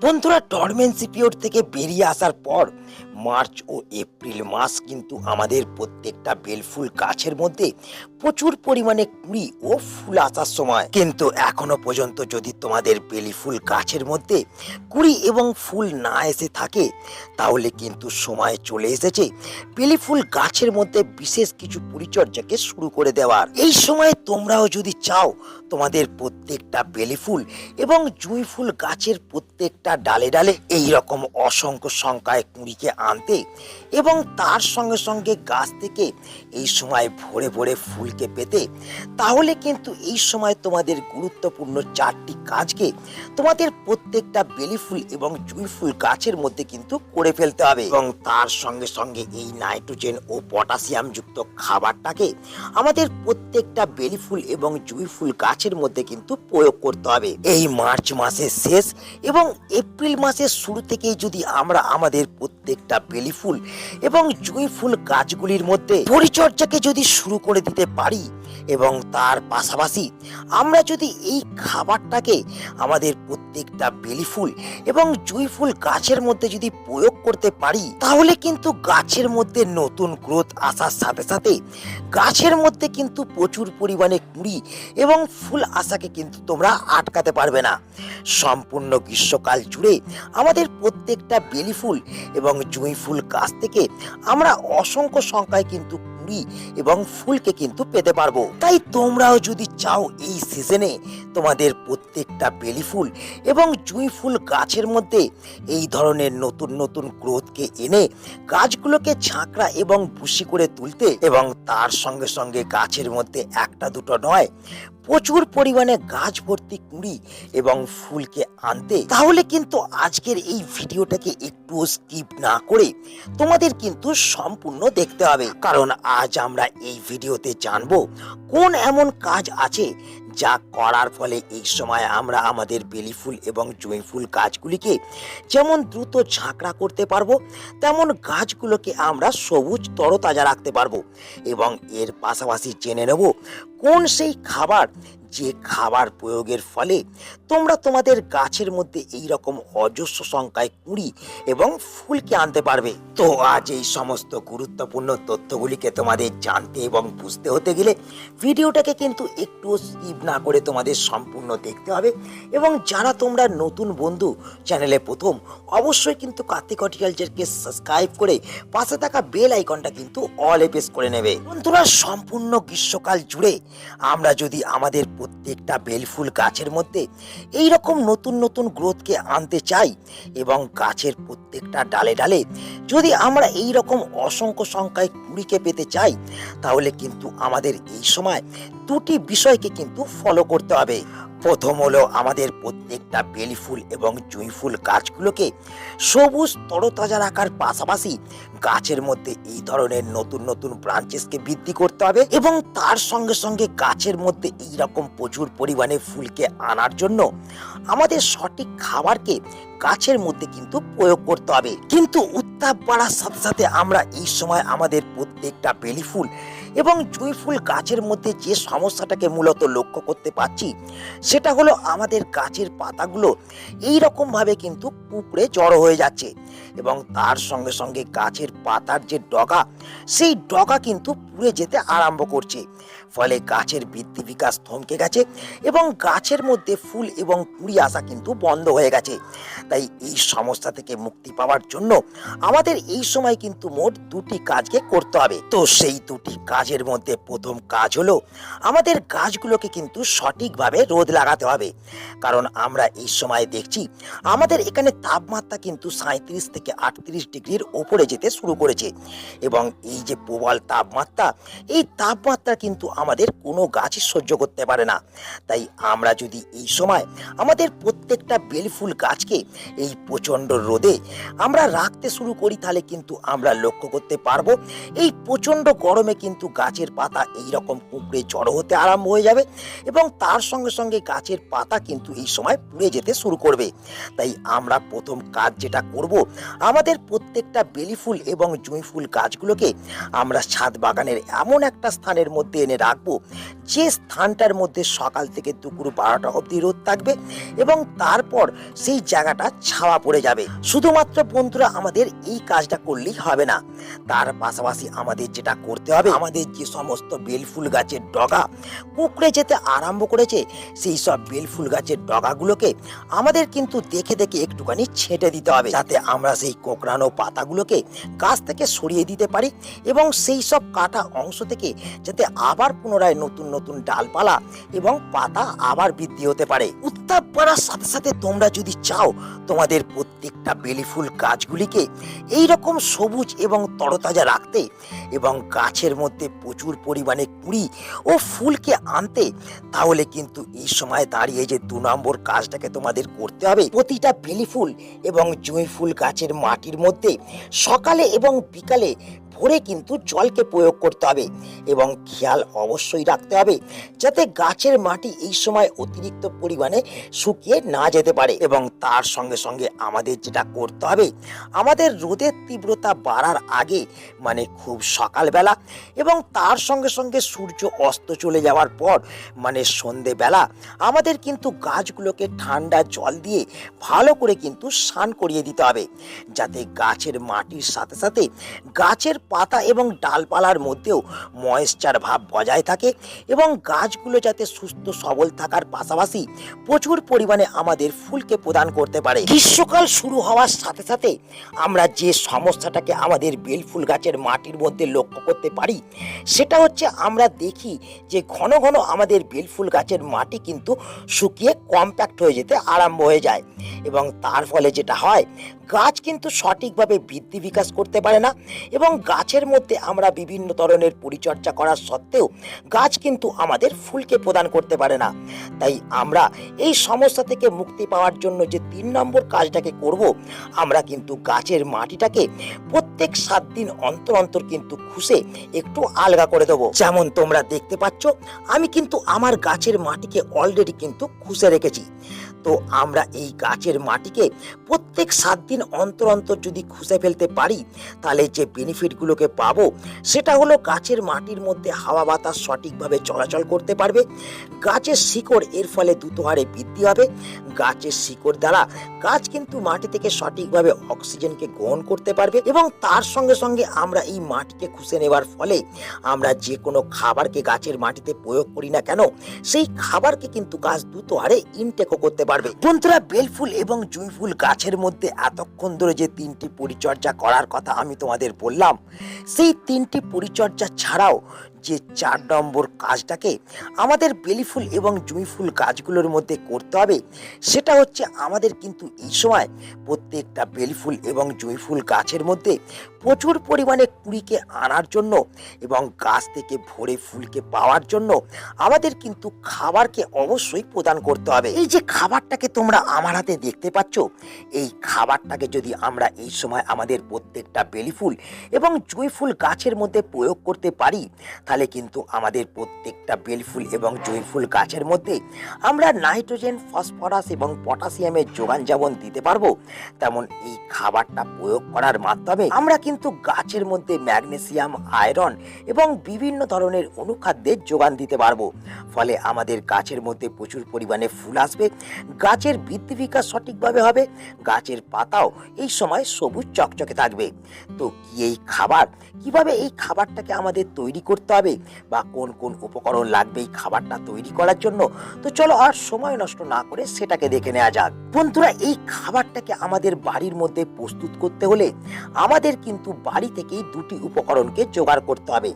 বন্ধুরা, টর্মেন পিরিয়ড থেকে বেরিয়ে আসার পর মার্চ ও এপ্রিল মাস কিন্তু আমাদের প্রত্যেকটা বেলফুল গাছের মধ্যে প্রচুর পরিমাণে কুড়ি ও ফুল আসার সময়। কিন্তু এখনও পর্যন্ত যদি তোমাদের বেলি ফুল গাছের মধ্যে কুড়ি এবং ফুল না এসে থাকে, তাহলে কিন্তু সময় চলে এসেছে বেলি ফুল গাছের মধ্যে বিশেষ কিছু পরিচর্যাকে শুরু করে দেওয়ার। এই সময় তোমরাও যদি চাও, তোমাদের প্রত্যেকটা বেলি ফুল এবং জুঁই ফুল গাছের প্রত্যেকটা ডালে ডালে এই রকম অসংখ্য সংখ্যায় কুঁড়িকে আনতে এবং তার সঙ্গে সঙ্গে গাছ থেকে এই সময় ভরে ভরে ফুলকে পেতে, তাহলে কিন্তু এই সময় তোমাদের গুরুত্বপূর্ণ চারটি কাজকে তোমাদের প্রত্যেকটা বেলি ফুল এবং জুঁই ফুল গাছের মধ্যে কিন্তু করে ফেলতে হবে। এবং তার সঙ্গে সঙ্গে এই নাইট্রোজেন ও পটাশিয়াম যুক্ত খাবারটাকে আমাদের প্রত্যেকটা বেলি ফুল এবং জুঁই ফুল গাছের মধ্যে কিন্তু প্রয়োগ করতে হবে। এই মার্চ মাসের শেষ এবং এপ্রিল মাসের শুরু থেকেই যদি আমরা আমাদের প্রত্যেকটা বেলি ফুল এবং জুঁই ফুল গাছগুলির মধ্যে পরিচর্যাকে যদি শুরু করে দিতে পারি এবং তার পাশাপাশি আমরা যদি এই খাবারটাকে আমাদের প্রত্যেকটা বেলি ফুল এবং জুঁই ফুল গাছের মধ্যে যদি প্রয়োগ করতে পারি, তাহলে কিন্তু গাছের মধ্যে নতুন গ্রোথ আসার সাথে সাথে গাছের মধ্যে কিন্তু প্রচুর পরিমাণে কুড়ি এবং ফুল আসাকে কিন্তু তোমরা আটকাতে পারবে না। সম্পূর্ণ গ্রীষ্মকাল জুড়ে আমাদের প্রত্যেকটা বেলি ফুল এবং জুঁই ফুল গাছ থেকে আমরা অসংখ্য সংখ্যায় কিন্তু কুড়ি এবং ফুলকে কিন্তু পেতে পারব। তাই তোমরাও যদি চাও এই সিজনে তোমাদের প্রত্যেকটা বেলি ফুল এবং জুঁই ফুল গাছের মধ্যে এই ধরনের নতুন নতুন গ্রোথকে এনে গাছগুলোকে ঝাঁকড়া এবং ভুসি করে তুলতে এবং তার সঙ্গে সঙ্গে গাছের মধ্যে একটা দুটো নয় প্রচুর পরিমাণে গাছ ভর্তি কুঁড়ি এবং ফুলকে আনতে। তাহলে কিন্তু আজকের এই ভিডিওটাকে একটু স্কিপ না করে তোমাদের কিন্তু সম্পূর্ণ দেখতে হবে। কারণ আজ আমরা এই ভিডিওতে জানব, কোন এমন কাজ আছে যা করার ফলে এই সময় আমরা আমাদের বেলিফুল এবং জয়ফুল ফুল গাছগুলিকে যেমন দ্রুত ঝাঁকড়া করতে পারব, তেমন গাছগুলোকে আমরা সবুজ তরতাজা রাখতে পারব এবং এর পাশাপাশি জেনে নেব কোন সেই খাবার যে খাবার প্রয়োগের ফলে তোমরা তোমাদের গাছের মধ্যে এই রকম অজস্র সংখ্যায় কুড়ি এবং ফুলকে আনতে পারবে। তো আজ এই সমস্ত গুরুত্বপূর্ণ তথ্যগুলিকে তোমাদের জানতে এবং বুঝতে হতে গেলে ভিডিওটাকে কিন্তু একটু স্কিপ না করে তোমাদের সম্পূর্ণ দেখতে হবে এবং যারা তোমরা নতুন বন্ধু চ্যানেলে প্রথম, অবশ্যই কিন্তু কার্তিক হর্টিকালচারকে সাবস্ক্রাইব করে পাশে থাকা বেল আইকনটা কিন্তু অল এ প্রেস করে নেবে। বন্ধুরা, সম্পূর্ণ গ্রীষ্মকাল জুড়ে আমরা যদি আমাদের প্রত্যেকটা বেলফুল গাছের মধ্যে এই রকম নতুন নতুন গ্রোথকে আনতে চাই এবং গাছের প্রত্যেকটা ডালে ডালে যদি আমরা এই রকম অসংখ্য সংখ্যায় কুড়িকে পেতে চাই, তাহলে কিন্তু আমাদের এই সময় দুটি বিষয়কে কিন্তু ফলো করতে হবে। প্রথম হলো আমাদের প্রত্যেকটা বেলি ফুল এবং জুঁই ফুল গাছগুলোকে সবুজ তরতাজা রাখার পাশাপাশি গাছের মধ্যে এই ধরনের নতুন নতুন ব্রাঞ্চেসকে বৃদ্ধি করতে হবে এবং তার সঙ্গে সঙ্গে গাছের মধ্যে এই রকম প্রচুর পরিমাণে ফুলকে আনার জন্য আমাদের সঠিক খাবারকে গাছের মধ্যে কিন্তু প্রয়োগ করতে হবে। কিন্তু উত্তাপ বাড়ার সাথে সাথে আমরা এই সময় আমাদের প্রত্যেকটা বেলি ফুল এবং জুঁই ফুল গাছের মধ্যে যে সমস্যাটাকে মূলত লক্ষ্য করতে পারছি, সেটা হলো আমাদের গাছের পাতাগুলো এই রকমভাবে কিন্তু কুকড়ে জড়ো হয়ে যাচ্ছে এবং তার সঙ্গে সঙ্গে গাছের পাতার যে ডগা, সেই ডগা কিন্তু পুড়ে যেতে আরম্ভ করছে। ফলে গাছের বৃদ্ধি বিকাশ থমকে গেছে এবং গাছের মধ্যে ফুল এবং কুড়ি আসা কিন্তু বন্ধ হয়ে গেছে। তাই এই সমস্যা থেকে মুক্তি পাওয়ার জন্য আমাদের এই সময় কিন্তু মোট দুটি কাজকে করতে হবে। তো সেই দুটি কাজের মধ্যে প্রথম কাজ হলো আমাদের গাছগুলোকে কিন্তু সঠিকভাবে রোদ লাগাতে হবে। কারণ আমরা এই সময় দেখছি আমাদের এখানে তাপমাত্রা কিন্তু সাঁত্রিশ থেকে আটত্রিশ ডিগ্রির ওপরে যেতে শুরু করেছে এবং এই যে প্রবল তাপমাত্রা, এই তাপমাত্রা কিন্তু আমাদের কোনো গাছই সহ্য করতে পারে না। তাই আমরা যদি এই সময় আমাদের প্রত্যেকটা বেলফুল গাছকে এই প্রচণ্ড রোদে আমরা রাখতে শুরু করি, তাহলে কিন্তু আমরা লক্ষ্য করতে পারব, এই প্রচণ্ড গরমে কিন্তু গাছের পাতা এই রকম কুঁকড়ে জড়ো হতে আরম্ভ হয়ে যাবে এবং তার সঙ্গে সঙ্গে গাছের পাতা কিন্তু এই সময় পুড়ে যেতে শুরু করবে। তাই আমরা প্রথম কাজ যেটা করব, আমাদের প্রত্যেকটা বেলি ফুল এবং জুঁই ফুল গাছগুলোকে আমরা ছাদ বাগানের এমন একটা স্থানের মধ্যে এনে রাখব যে স্থানটার মধ্যে সকাল থেকে দুপুর বারোটা অবধি রোদ থাকবে এবং তারপর সেই জায়গাটা ছাওয়া পড়ে যাবে। শুধুমাত্র বন্ধুরা, আমাদের এই কাজটা করলেই হবে না। তার পাশাপাশি আমাদের যেটা করতে হবে, আমাদের যে সমস্ত বেলফুল গাছের ডগা, কুকড়ে যেতে আরম্ভ করেছে, সেই সব বেলফুল গাছের ডগাগুলোকে আমাদের কিন্তু দেখে দেখে একটুখানি ছেটে দিতে হবে, যাতে আমরা সেই কোকড়ানো পাতাগুলোকে গাছ থেকে সরিয়ে দিতে পারি এবং সেই সব কাটা অংশ থেকে যাতে আবার পুনরায় নতুন নতুন ডালপালা এবং পাতা আবার বৃদ্ধি হতে পারে। উত্তাপ বাড়ার সাথে সাথে তোমরা যদি চাও তোমাদের প্রত্যেকটা বেলি ফুল গাছগুলিকে এই রকম সবুজ এবং তরতাজা রাখতে এবং গাছের মধ্যে প্রচুর পরিমাণে কুড়ি ও ফুলকে আনতে, তাহলে কিন্তু এই সময় দাঁড়িয়ে যে দু নম্বর কাজটাকে তোমাদের করতে হবে। প্রতিটা বেলি ফুল এবং জুঁই ফুল গাছের মাটির মধ্যে সকালে এবং বিকালে ভোরে কিন্তু জলকে প্রয়োগ করতে হবে এবং খেয়াল অবশ্যই রাখতে হবে যাতে গাছের মাটি এই সময় অতিরিক্ত পরিমাণে শুকিয়ে না যেতে পারে এবং তার সঙ্গে সঙ্গে আমাদের যেটা করতে হবে, আমাদের রোদের তীব্রতা বাড়ার আগে মানে খুব সকালবেলা এবং তার সঙ্গে সঙ্গে সূর্য অস্ত চলে যাওয়ার পর মানে সন্ধেবেলা, আমাদের কিন্তু গাছগুলোকে ঠান্ডা জল দিয়ে ভালো করে কিন্তু স্নান করিয়ে দিতে হবে যাতে গাছের মাটির সাথে সাথে গাছের পাতা এবং ডালপালার মধ্যেও ময়েশ্চার ভাব বজায় থাকে এবং গাছগুলো যাতে সুস্থ সবল থাকার পাশাপাশি প্রচুর পরিমাণে আমাদের ফুলকে প্রদান করতে পারে। গ্রীষ্মকাল শুরু হওয়ার সাথে সাথে আমরা যে সমস্যাটাকে আমাদের বেল ফুল গাছের মাটির মধ্যে লক্ষ্য করতে পারি, সেটা হচ্ছে আমরা দেখি যে ঘন ঘন আমাদের বেল ফুল গাছের মাটি কিন্তু শুকিয়ে কম্প্যাক্ট হয়ে যেতে আরম্ভ হয়ে যায়। এবং তার ফলে যেটা হয় গাছ কিন্তু সঠিকভাবে বৃদ্ধি বিকাশ করতে পারে না এবং গাছের মধ্যে আমরা বিভিন্ন ধরনের পরিচর্যা করার সত্ত্বেও গাছ কিন্তু আমাদের ফুলকে প্রদান করতে পারে না। তাই আমরা এই সমস্যা থেকে মুক্তি পাওয়ার জন্য যে তিন নম্বর কাজটাকে করব, আমরা কিন্তু গাছের মাটিটাকে প্রত্যেক সাত দিন অন্তর অন্তর কিন্তু খুশে একটু আলগা করে দেবো। যেমন তোমরা দেখতে পাচ্ছ, আমি কিন্তু আমার গাছের মাটিকে অলরেডি কিন্তু খুশে রেখেছি। তো আমরা এই গাছের মাটিকে প্রত্যেক সাত দিন অন্তর অন্তর যদি খুঁজে ফেলতে পারি, তাহলে যে বেনিফিটগুলোকে পাবো, সেটা হলো গাছের মাটির মধ্যে হাওয়া বাতাস সঠিকভাবে চলাচল করতে পারবে। গাছের শিকড় এর ফলে দ্রুত হারে বৃদ্ধি হবে। গাছের শিকড় দ্বারা গাছ কিন্তু মাটি থেকে সঠিকভাবে অক্সিজেনকে গ্রহণ করতে পারবে এবং তার সঙ্গে সঙ্গে আমরা এই মাটিকে খুঁজে নেবার ফলে আমরা যে কোনো খাবারকে গাছের মাটিতে প্রয়োগ করি না কেন, সেই খাবারকে কিন্তু গাছ দ্রুত হারে ইনটেকও করতে পারবে। বন্ধুরা বেলফুল এবং জুঁই ফুল গাছের মধ্যে এতক্ষণ ধরে যে তিনটি পরিচর্যা করার কথা আমি তোমাদের বললাম, সেই তিনটি পরিচর্যা ছাড়াও যে চার নম্বর কাজটাকে আমাদের বেলি ফুল এবং জুঁই ফুল গাছগুলোর মধ্যে করতে হবে, সেটা হচ্ছে আমাদের কিন্তু এই সময় প্রত্যেকটা বেলিফুল এবং জুঁই ফুল গাছের মধ্যে প্রচুর পরিমাণে কুড়িকে আনার জন্য এবং গাছ থেকে ভরে ফুলকে পাওয়ার জন্য আমাদের কিন্তু খাবারকে অবশ্যই প্রদান করতে হবে। এই যে খাবারটাকে তোমরা আমার হাতে দেখতে পাচ্ছ, এই খাবারটাকে যদি আমরা এই সময় আমাদের প্রত্যেকটা বেলি ফুল এবং জুঁই ফুল গাছের মধ্যে প্রয়োগ করতে পারি তাহলে কিন্তু আমাদের প্রত্যেকটা বেলফুল এবং জুঁই ফুল গাছের মধ্যে আমরা নাইট্রোজেন, ফসফরাস এবং পটাশিয়ামের যোগান যেমন দিতে পারব। তেমন এই খাবারটা প্রয়োগ করার মাধ্যমে আমরা কিন্তু গাছের মধ্যে ম্যাগনেসিয়াম, আয়রন এবং বিভিন্ন ধরনের অনুখাদ্যের যোগান দিতে পারব। ফলে আমাদের গাছের মধ্যে প্রচুর পরিমাণে ফুল আসবে, গাছের বৃদ্ধি বিকাশ সঠিকভাবে হবে, গাছের পাতাও এই সময় সবুজ চকচকে থাকবে। তো কি এই খাবার, কীভাবে এই খাবারটাকে আমাদের তৈরি করতে হবে বা কোন কোন উপকরণ লাগবে এই খাবারটা তৈরি করার জন্য। তো চলো আর সময় নষ্ট না করে সেটাকে দেখে নেওয়া যাক। বন্ধুরা, এই খাবারটাকে আমাদের বাড়ির মধ্যে প্রস্তুত করতে হলে আমাদের কিন্তু বাড়ি থেকেই দুটি উপকরণকে জোগাড় করতে হবে।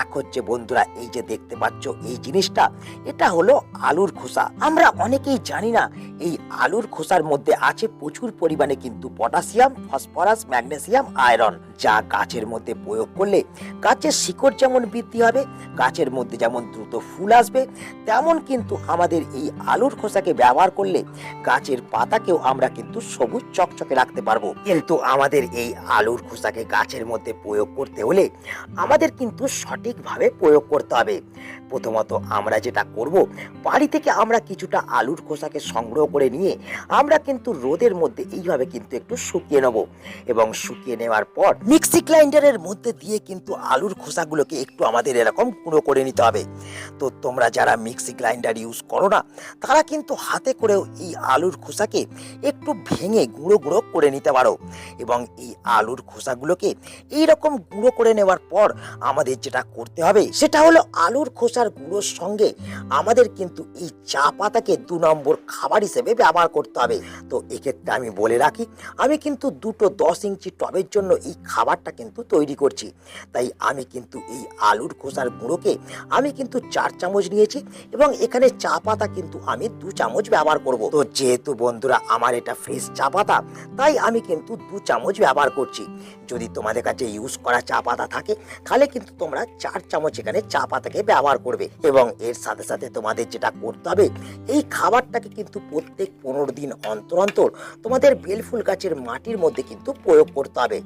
এক হচ্ছে, বন্ধুরা, এই যে দেখতে পাচ্ছ এই জিনিসটা, এটা হলো আলুর খোসা। আমরা অনেকেই জানি না, এই আলুর খোসার মধ্যে আছে প্রচুর পরিমাণে কিন্তু পটাশিয়াম, ফসফরাস, ম্যাগনেসিয়াম, আয়রন, যা গাছের মধ্যে প্রয়োগ করলে গাছের শিকড় যেমন বৃদ্ধি হবে। গাছের মধ্যে যেমন দ্রুত ফুল আসবে, তেমন কিন্তু আমাদের এই আলুর খোসাকে ব্যবহার করলে গাছের পাতাকেও আমরা কিন্তু সবুজ চকচকে রাখতে পারব। কিন্তু আমাদের এই আলুর খোসাকে গাছের মধ্যে প্রয়োগ করতে হলে আমাদের কিন্তু সঠিকভাবে প্রয়োগ করতে হবে। প্রথমত আমরা যেটা করব, বাড়ি থেকে আমরা কিছুটা আলুর খোসাকে সংগ্রহ করে নিয়ে আমরা কিন্তু রোদের মধ্যে এইভাবে কিন্তু একটু শুকিয়ে নেব। এবং শুকিয়ে নেওয়ার পর মিক্সি গ্রাইন্ডারের মধ্যে দিয়ে কিন্তু আলুর খোসাগুলোকে একটু আমাদের এরকম গুঁড়ো করে নিতে হবে। তো তোমরা যারা মিক্সি গ্রাইন্ডার ইউজ করো না তারা কিন্তু হাতে করেও এই আলুর খোসাকে একটু ভেঙে গুঁড়ো গুঁড়ো করে নিতে পারো। এবং এই আলুর খোসাগুলোকে এইরকম গুঁড়ো করে নেওয়ার পর আমাদের যেটা করতে হবে, সেটা হলো আলুর খোসার গুঁড়োর সঙ্গে আমাদের কিন্তু এই চা পাতাকে দু নম্বর খাবার হিসেবে ব্যবহার করতে হবে। তো এক্ষেত্রে আমি বলে রাখি, আমি কিন্তু দুটো দশ ইঞ্চি টবের জন্য এই খাবারটা কিন্তু তৈরি করছি। তাই আমি কিন্তু এই আলুর খোসার গুঁড়োকে আমি কিন্তু চার চামচ নিয়েছি এবং এখানে চা পাতা কিন্তু আমি দু চামচ ব্যবহার করব। তো যেহেতু বন্ধুরা আমার এটা ফ্রেশ চা পাতা, তাই আমি কিন্তু দু চামচ ব্যবহার করছি। যদি তোমাদের কাছে ইউজ করা চা পাতা থাকে, তাহলে কিন্তু তোমরা চার চামচ এখানে চা পাতাকে ব্যবহার করবে। এবং এর সাথে সাথে তোমাদের যেটা করতে হবে, এই খাবারটাকে কিন্তু প্রত্যেক পনেরো দিন অন্তর অন্তর তোমাদের বেলফুল গাছের মাটির মধ্যে কিন্তু প্রয়োগ করতে হবে।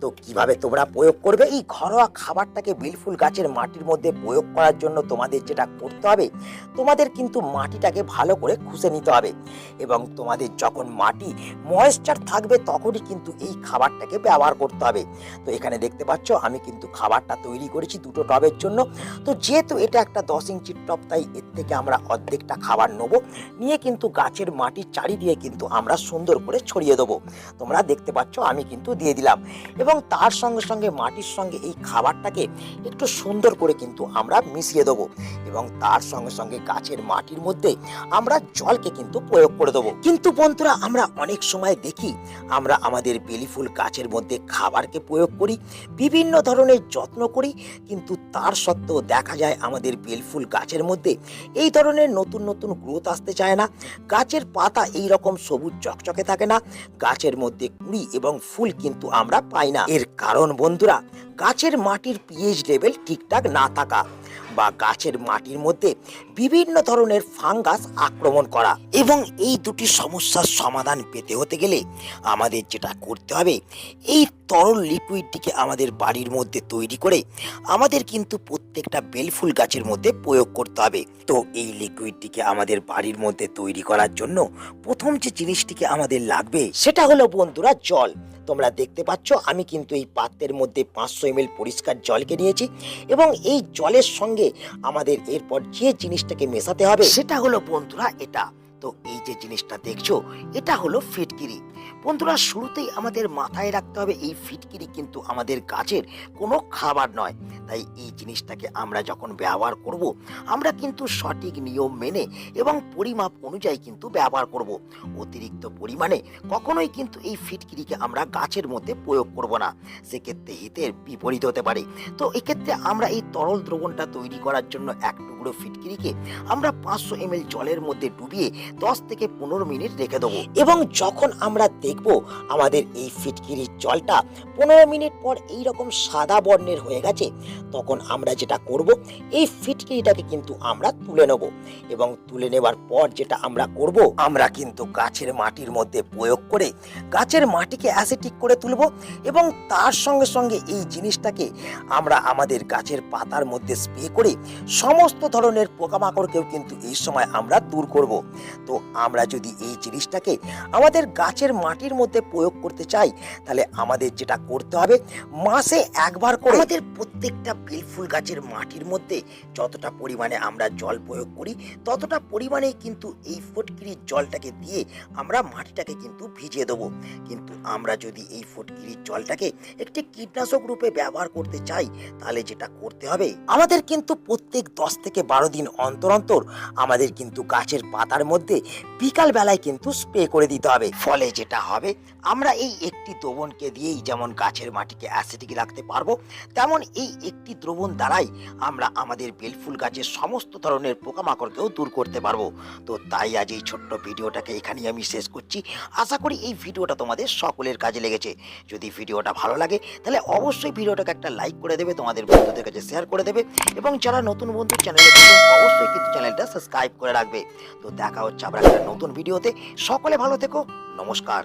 তো কীভাবে তোমরা প্রয়োগ করবে? এই ঘরোয়া খাবারটাকে বেলফুল গাছের মাটির মধ্যে প্রয়োগ করার জন্য তোমাদের যেটা করতে হবে, তোমাদের কিন্তু মাটিটাকে ভালো করে খুঁজে নিতে হবে এবং তোমাদের যখন মাটি ময়েশ্চার থাকবে তখনই কিন্তু এই খাবারটাকে ব্যবহার করতে হবে। তো এখানে দেখতে পাচ্ছ, আমি কিন্তু খাবারটা তৈরি করেছি দুটো টবের জন্য। তো যেহেতু এটা একটা দশ ইঞ্চির টব, তাই এর থেকে আমরা অর্ধেকটা খাবার নেব। নিয়ে কিন্তু গাছের মাটির চারিদিকে কিন্তু আমরা সুন্দর করে ছড়িয়ে দেবো। তোমরা দেখতে পাচ্ছ, আমি কিন্তু দিয়ে দিলাম। এবং তার সঙ্গে সঙ্গে মাটির সঙ্গে এই খাবারটাকে একটু সুন্দর করে কিন্তু আমরা মিশিয়ে দেবো এবং তার সঙ্গে সঙ্গে গাছের মাটির মধ্যে আমরা জলকে কিন্তু প্রয়োগ করে দেবো। কিন্তু বন্ধুরা, আমরা অনেক সময় দেখি আমরা আমাদের বেলি ফুল গাছের মধ্যে খাবারকে প্রয়োগ করি, বিভিন্ন ধরনের যত্ন করি, কিন্তু তার সত্ত্বেও দেখা যায় আমাদের বেলফুল গাছের মধ্যে এই ধরনের নতুন নতুন গ্রোথ আসতে চায় না। গাছের পাতা এই রকম সবুজ চকচকে থাকে না, গাছের মধ্যে কুড়ি এবং ফুল কিন্তু আমরা পাই না। এর কারণ বন্ধুরা, গাছের মাটির পিএইচ লেভেল ঠিকঠাক না থাকা বা গাছের মাটির মধ্যে বিভিন্ন ধরনের ফাঙ্গাস আক্রমণ করা এবং এই দুটি সমস্যার সমাধান পেতে হতে গেলে আমাদের যেটা করতে হবে, এই তরল লিকুইডটিকে আমাদের বাড়ির মধ্যে তৈরি করে আমাদের কিন্তু প্রত্যেকটা বেলফুল গাছের মধ্যে প্রয়োগ করতে হবে। তো এই লিকুইডটিকে আমাদের বাড়ির মধ্যে তৈরি করার জন্য প্রথম যে জিনিসটিকে আমাদের লাগবে সেটা হলো বন্ধুরা জল। তোমরা দেখতে পাচ্ছ, আমি কিন্তু এই পাত্রের মধ্যে পাঁচশো এম পরিষ্কার জলকে নিয়েছি এবং এই জলের সঙ্গে আমাদের এরপর যে জিনিসটাকে মেশাতে হবে সেটা হলো বন্ধুরা এটা। তো এই যে জিনিসটা দেখছ, এটা হলো ফিটকিরি। বন্ধুরা, শুরুতেই আমাদের মাথায় রাখতে হবে, এই ফিটকিরি কিন্তু আমাদের গাছের কোনো খাবার নয়। তাই এই জিনিসটাকে আমরা যখন ব্যবহার করব, আমরা কিন্তু সঠিক নিয়ম মেনে এবং পরিমাপ অনুযায়ী কিন্তু ব্যবহার করব। অতিরিক্ত পরিমাণে কখনোই কিন্তু এই ফিটকিরিকে আমরা গাছের মধ্যে প্রয়োগ করব না। সেক্ষেত্রে হিতের বিপরীত হতে পারে। তো এক্ষেত্রে আমরা এই তরল দ্রবণটা তৈরি করার জন্য এক টুকরো ফিটকিরিকে আমরা পাঁচশো এম জলের মধ্যে ডুবিয়ে দশ থেকে পনেরো মিনিট রেখে দেবো। এবং যখন আমরা দেখব আমাদের এই ফিটকিরির জলটা পনেরো মিনিট পর এই রকম সাদা বর্ণের হয়ে গেছে, তখন আমরা যেটা করব, এই ফিটকিরিটাকে কিন্তু আমরা তুলে নেব। এবং তুলে নেবার পর যেটা আমরা করব, আমরা কিন্তু গাছের মাটির মধ্যে প্রয়োগ করে গাছের মাটিকে অ্যাসিটিক করে তুলব এবং তার সঙ্গে সঙ্গে এই জিনিসটাকে আমরা আমাদের গাছের পাতার মধ্যে স্প্রে করে সমস্ত ধরনের পোকামাকড়কেও কিন্তু এই সময় আমরা দূর করব। তো আমরা যদি এই জিনিসটাকে আমাদের গাছের মাটির মধ্যে প্রয়োগ করতে চাই, তাহলে আমাদের যেটা করতে হবে, মাসে একবার করে আমাদের প্রত্যেকটা বেলফুল গাছের মাটির মধ্যে যতটা পরিমাণে আমরা জল প্রয়োগ করি, ততটা পরিমাণে কিন্তু এই ফটকিরির জলটাকে দিয়ে আমরা মাটিটাকে কিন্তু ভিজিয়ে দেবো। কিন্তু আমরা যদি এই ফটকিরির জলটাকে একটি কীটনাশক রূপে ব্যবহার করতে চাই, তাহলে যেটা করতে হবে, আমাদের কিন্তু প্রত্যেক দশ থেকে বারো দিন অন্তর অন্তর আমাদের কিন্তু গাছের পাতার মধ্যে বিকাল বেলায় কিন্তু স্প্রে করে দিতে হবে। ফলে যেটা হবে, আমরা এই একটি দ্রবণকে দিয়েই যেমন গাছের মাটিকে অ্যাসিডিক রাখতে পারব, তেমন এই একটি দ্রবণ দ্বারাই আমরা আমাদের বেলফুল গাছের সমস্ত ধরনের পোকামাকড়কেও দূর করতে পারব। তো তাই আজ এই ছোট্ট ভিডিওটাকে এখানেই আমি শেষ করছি। আশা করি এই ভিডিওটা তোমাদের সকলের কাজে লেগেছে। যদি ভিডিওটা ভালো লাগে, তাহলে অবশ্যই ভিডিওটাকে একটা লাইক করে দেবে, তোমাদের বন্ধুদের কাছে শেয়ার করে দেবে, এবং যারা নতুন বন্ধু চ্যানেলে অবশ্যই কিন্তু চ্যানেলটা সাবস্ক্রাইব করে রাখবে। তো দেখা হচ্ছে আবার একটা নতুন ভিডিওতে সকলে ভালো থেকো। নমস্কার।